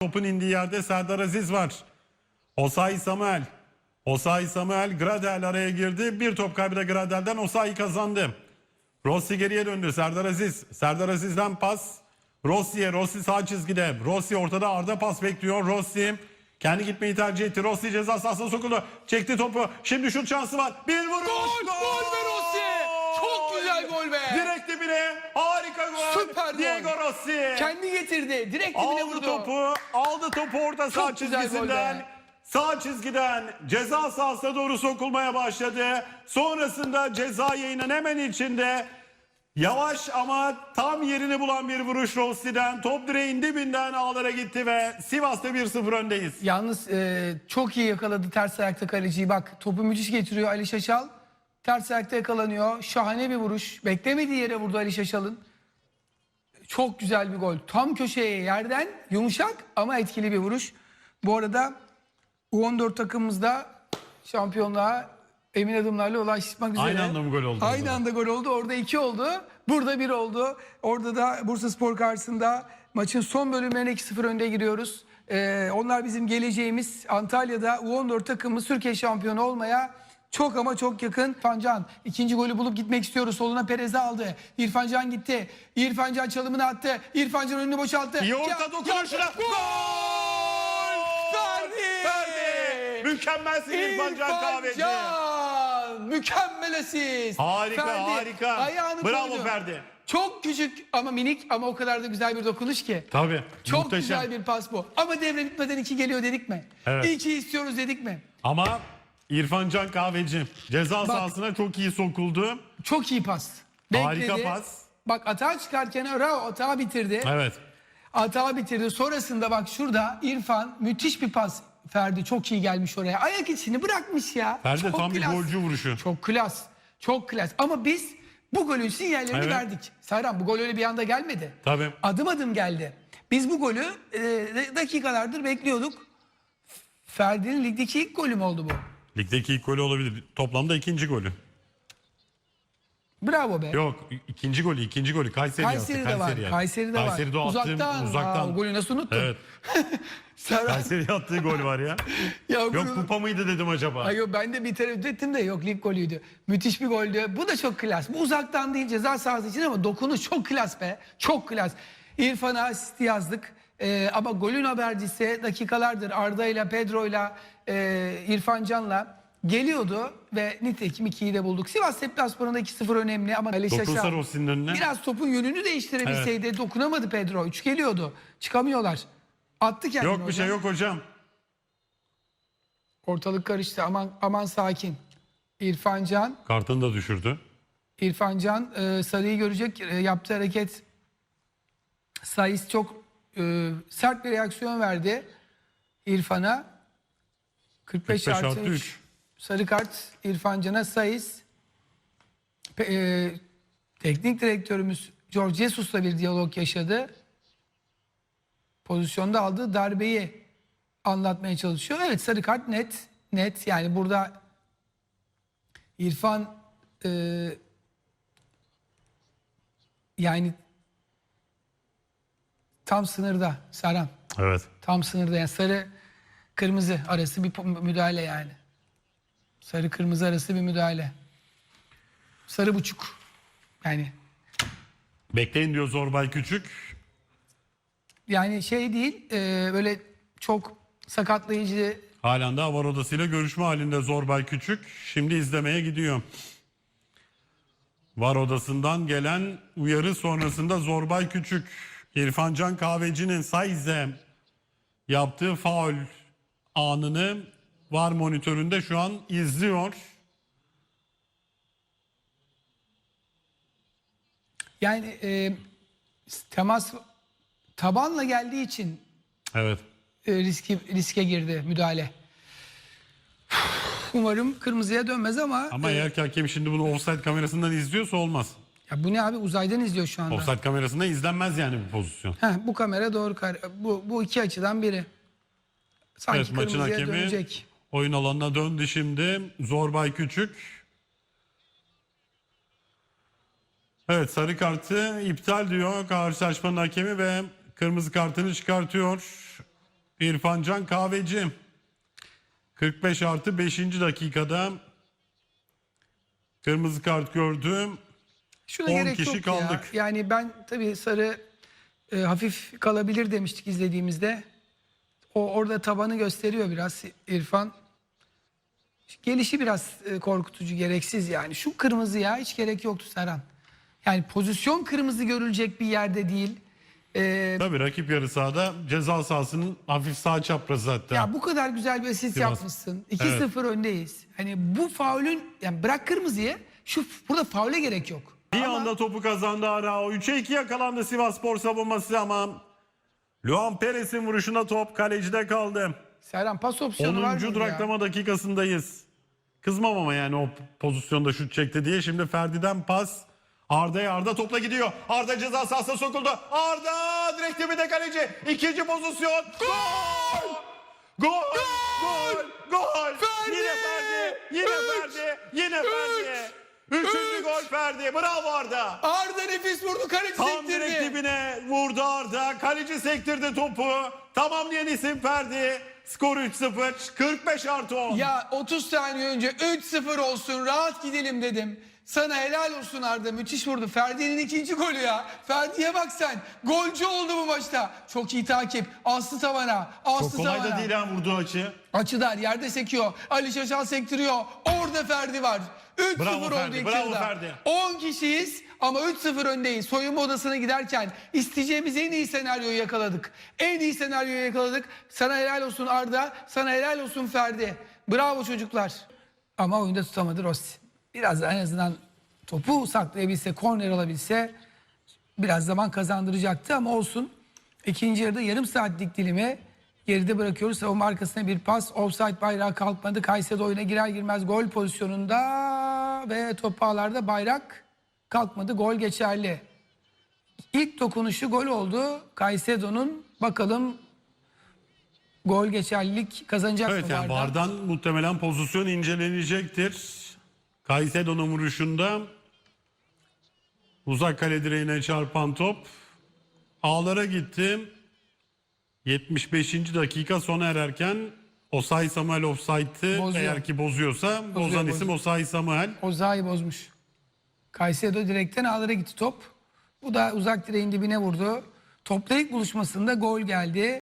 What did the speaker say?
Topun indiği yerde Serdar Aziz var. Osayi Samuel. Osayi Samuel Gradel araya girdi. Bir top kaybı da Gradel'den Osayi kazandı. Rossi geriye döndü. Serdar Aziz. Serdar Aziz'den pas. Rossi'ye. Rossi sağ çizgide. Rossi ortada Arda pas bekliyor. Rossi kendi gitmeyi tercih etti. Rossi ceza sahasına sokuldu. Çekti topu. Şimdi şut şansı var. Bir vuruş. Gol, gol be Rossi. Gol be. Direkt dibine. Harika gol. Süper gol. Diego Rossi. Kendi getirdi. Direkt dibine Aldı vurdu. topu, aldı topu orta gol çizgisinden. Sağ çizgiden ceza sahasına doğru sokulmaya başladı. Sonrasında ceza yayının hemen içinde yavaş ama tam yerini bulan bir vuruş Rossi'den. Top direğin dibinden ağlara gitti ve Sivas'ta 1-0 öndeyiz. Yalnız e, çok iyi yakaladı ters ayakta kaleciyi. Bak topu müthiş getiriyor Ali Şaşal. Ters ayakta yakalanıyor. Şahane bir vuruş. Beklemediği yere vurdu Ali Şaşal'ın. Çok güzel bir gol. Tam köşeye yerden yumuşak ama etkili bir vuruş. Bu arada U14 takımımızda şampiyonluğa emin adımlarla ulaşmak üzere. Aynı anda mı gol oldu Aynı anda gol oldu. Orada iki oldu. Burada bir oldu. Orada da Bursa Spor karşısında maçın son bölümlerine 2-0 önde giriyoruz. Ee, onlar bizim geleceğimiz. Antalya'da U14 takımımız Türkiye şampiyonu olmaya çok ama çok yakın. İrfan Can ikinci golü bulup gitmek istiyoruz. Soluna Perez'i aldı. İrfan Can gitti. İrfan Can çalımını attı. İrfan Can önünü boşalttı. İyi orta dokunuşuna. Gol! Ferdi! Ferdi! Mükemmelsin İrfan Can Kahveci. Mükemmel asist. Harika, harika. Ayağını Bravo koydu. Ferdi. Çok küçük ama minik ama o kadar da güzel bir dokunuş ki. Tabii. Çok muhteşem. güzel bir pas bu. Ama devre bitmeden iki geliyor dedik mi? Evet. İki istiyoruz dedik mi? Ama İrfan Can Kahveci ceza sahasına çok iyi sokuldu. Çok iyi pas. Harika pas. Bak atağa çıkarken Rao atağı bitirdi. Evet. Atağı bitirdi. Sonrasında bak şurada İrfan müthiş bir pas Ferdi çok iyi gelmiş oraya. Ayak içini bırakmış ya. Ferdi Çok tam bir klas. golcü vuruşu. Çok klas. Çok klas. Ama biz bu golün sinyallerini Evet. verdik. Sayran bu gol öyle bir anda gelmedi. Tabii. Adım adım geldi. Biz bu golü e, dakikalardır bekliyorduk. Ferdi'nin ligdeki ilk golü mü oldu bu? Ligdeki ilk golü olabilir. Toplamda ikinci golü. Bravo be. Yok ikinci golü ikinci golü Kayseri, Kayseri'de attı. var. Kayseri'ye. Kayseri'de var. Kayseri'de attığım uzaktan. uzaktan. Aa, golü nasıl unuttun? Evet. Kayseri'ye attığı gol var ya. Ya Yok golü- kupa mıydı dedim acaba. Ay yok ben de bir tereddüt ettim de yok lig golüydü. Müthiş bir goldü. Bu da çok klas. Bu uzaktan değil ceza sahası için ama dokunuş çok klas be. Çok klas. İrfan'a asist yazdık. Ee, ama golün habercisi dakikalardır Arda ile Pedro ile e, İrfan Can'la geliyordu ve nitekim 2'yi de bulduk. Sivas Deplasmanı'nda 2-0 önemli ama Ali Dokunsa Rossi'nin önüne. biraz topun yönünü değiştirebilseydi dokunamadı Pedro. 3 geliyordu. Çıkamıyorlar. Attı kendini Yok bir hocam. şey yok hocam. Ortalık karıştı. Aman aman sakin. İrfan Can Kartını da düşürdü. İrfan Can e, Sarı'yı görecek e, yaptığı hareket Sayıs çok e, sert bir reaksiyon verdi İrfan'a. 45, 45 artı artı 3. üç. Sarı kart İrfan Can'a Sayıs. Pe- e, teknik direktörümüz George Jesus'la bir diyalog yaşadı. Pozisyonda aldığı darbeyi anlatmaya çalışıyor. Evet sarı kart net. Net yani burada İrfan e, yani tam sınırda Saran. Evet. Tam sınırda yani sarı kırmızı arası bir müdahale yani. Sarı kırmızı arası bir müdahale. Sarı buçuk. Yani Bekleyin diyor Zorbay Küçük. yani şey değil e, böyle çok sakatlayıcı Halen de var odasıyla görüşme halinde Zorbay Küçük. Şimdi izlemeye gidiyor. Var odasından gelen uyarı sonrasında Zorbay Küçük İrfan Can Kahveci'nin Saiz'e yaptığı faul anını var monitöründe şu an izliyor. yani e, temas tabanla geldiği için Evet. e, riski riske girdi müdahale. Umarım kırmızıya dönmez ama, Ama e, eğer ki hakem şimdi bunu offside kamerasından izliyorsa olmaz. ya bu ne abi uzaydan izliyor şu anda. Offside kamerasında izlenmez yani bu pozisyon. Heh, bu kamera doğru bu bu iki açıdan biri. Sanki Evet maçın kırmızıya hakemi dönecek. oyun alanına döndü şimdi. Zorbay Küçük. Evet sarı kartı iptal diyor karşılaşmanın hakemi ve kırmızı kartını çıkartıyor. İrfancan Kahveci. 45 artı 5. dakikada kırmızı kart gördüm. Şuna 10 gerek kişi yok kaldık. ya. Yani ben tabii sarı e, hafif kalabilir demiştik izlediğimizde. O orada tabanı gösteriyor biraz İrfan. Gelişi biraz e, korkutucu, gereksiz yani. Şu kırmızıya hiç gerek yoktu Serhan. Yani pozisyon kırmızı görülecek bir yerde değil. E, Tabii rakip yarı sahada ceza sahasının hafif sağ çaprazı hatta. ya bu kadar güzel bir asist Sivas. yapmışsın. 2-0 öndeyiz. Hani bu faulün yani bırak kırmızıyı şu burada faule gerek yok. Bir Ama- anda topu kazandı Arao. 3'e 2 yakalandı Sivasspor savunması ama Luan Perez'in vuruşuna top kalecide kaldı. Serhan pas opsiyonu var 10. mı ya? duraklama dakikasındayız. Kızmam ama yani o pozisyonda şut çekti diye. Şimdi Ferdi'den pas. Arda'ya Arda topla gidiyor. Arda ceza sahasına sokuldu. Arda direkt dibinde kaleci. İkinci pozisyon. Gol! Gol! Gol! Gol! Ferdi! Yine Ferdi! Yine Üç! Ferdi! Yine Ferdi! Üçüncü gol Ferdi. Bravo Arda. Arda nefis vurdu kaleci Tam direkt sektirdi. dibine vurdu Arda. Kaleci sektirdi topu. Tamamlayan isim Ferdi. Skor 3-0. 45 artı 10. Ya 30 saniye önce 3-0 olsun rahat gidelim dedim. Sana helal olsun Arda müthiş vurdu. Ferdi'nin ikinci golü ya. Ferdi'ye bak sen. Golcü oldu bu maçta. Çok iyi takip. Aslı tavana. Aslı Çok kolay tavana. da değil ha vurduğu açı. Açıdar yerde sekiyor. Ali Şaşal sektiriyor. Orada Ferdi var. 3-0 Bravo oldu Ferdi, ilk bravo yarıda. Ferdi. 10 kişiyiz ama 3-0 öndeyiz. Soyunma odasına giderken isteyeceğimiz en iyi senaryoyu yakaladık. En iyi senaryoyu yakaladık. Sana helal olsun Arda. Sana helal olsun Ferdi. Bravo çocuklar. Ama oyunda tutamadı Rossi. Biraz en azından topu saklayabilse, korner alabilse biraz zaman kazandıracaktı ama olsun. İkinci yarıda yarım saatlik dilimi geride bırakıyoruz. Savunma arkasına bir pas. Offside bayrağı kalkmadı. Kayseri oyuna girer girmez gol pozisyonunda ve top ağlarda bayrak kalkmadı. Gol geçerli. İlk dokunuşu gol oldu. Kayseri'nin bakalım gol geçerlilik kazanacak Evet mı yani Varda? vardan muhtemelen pozisyon incelenecektir. Kaysedo'nun vuruşunda uzak kale direğine çarpan top ağlara gitti. 75. dakika sona ererken Osay Samuel offside'ı Bozuyor. eğer ki bozuyorsa bozan bozuyor. isim Osay Samuel. Ozayi bozmuş. Kayseri direkten ağlara gitti top. Bu da uzak direğin dibine vurdu. Topla ilk buluşmasında gol geldi.